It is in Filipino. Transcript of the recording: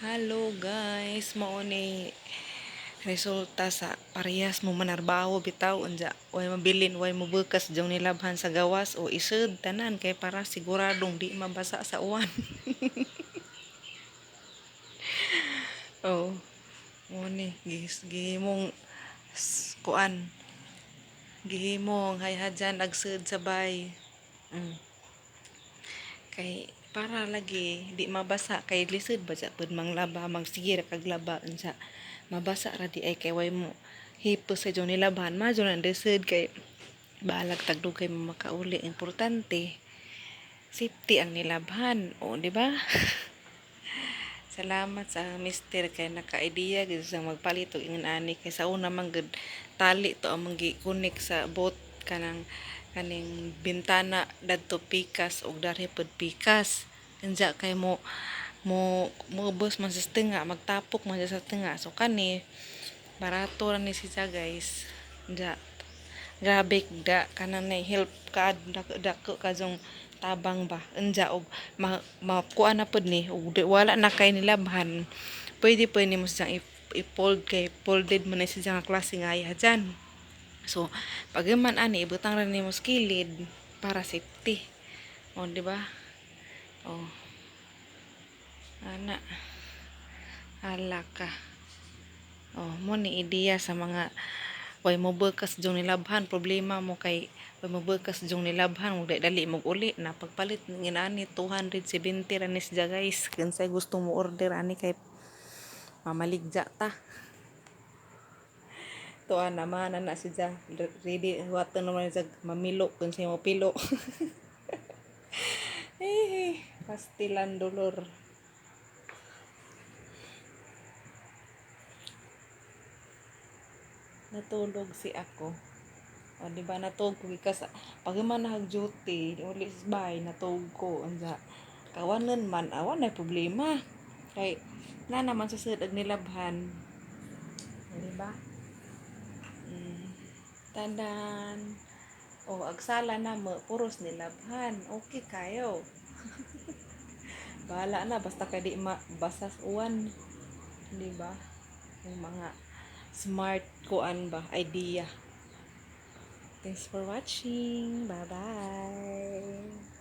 Hello guys, mao ni resulta sa parehas mo manarbaho bitaw unja way mabilin way mobukas jong nilabhan sa gawas o isud tanan kay para siguradong di mabasa sa uwan. oh. Mo ni gis gihimong s- kuan gihimong hayhadyan agsud sabay. Mm. kay para lagi di mabasa kay lisod ba sa pud manglaba magsige ra kag laba unsa? Mabasa ra di ay kay way mo. Hipos sa jong nilabahan ma jud ang lisod kay balag tagdugay mo makauli. Importante safety ang nilabhan o di ba? Salamat sa mister kay naka-idea gid sa magpalit og ingon ani kay sa una man gud tali to ang connect sa boat kanang kaning bintana dadto pikas ug dari pod pikas. Unsa kay mo mo moubos man sa tinga magtapok man sa tinga. So kani barato ra ni siya guys. Unsa grabe da kanang nay help ka dako kajong tabang ba. Unja og ma, makuha na pod ni di- wala na kay nilabhan pwede pa nimo siyang i- i-fold kay folded man na siya nga klase nga iya dyan. So pag man ani ibutang ra nimo sa kilid para safety. O di ba o ana. Hala ka. Oh mo ni ideya sa mga way mo bekas jong nilabhan problema mo kay way mo bekas jong nilabhan mo dali mo uli. Na pagpalit ngin ani 270 ra ni siya guys. Kinsay gusto mo order ani kay mamaligja ta. Tuwa naman na siya. Ready wato naman siya mamilo kung siya mo pilo pastilan dolor. Natulog si ako. O di ba? Natulog ko gikas. Pag man nahag duty uli sa bahay natulog ko. Unsa kawanan man awan na problema. Kay na naman sa sud ag nilabhan di ba? Mm. tadan o agsala na mo puros nilabhan okay kayo bahala na basta kay di mabasa sa uwan di ba? Yung mga smart kuan ba idea. Thanks for watching. Bye bye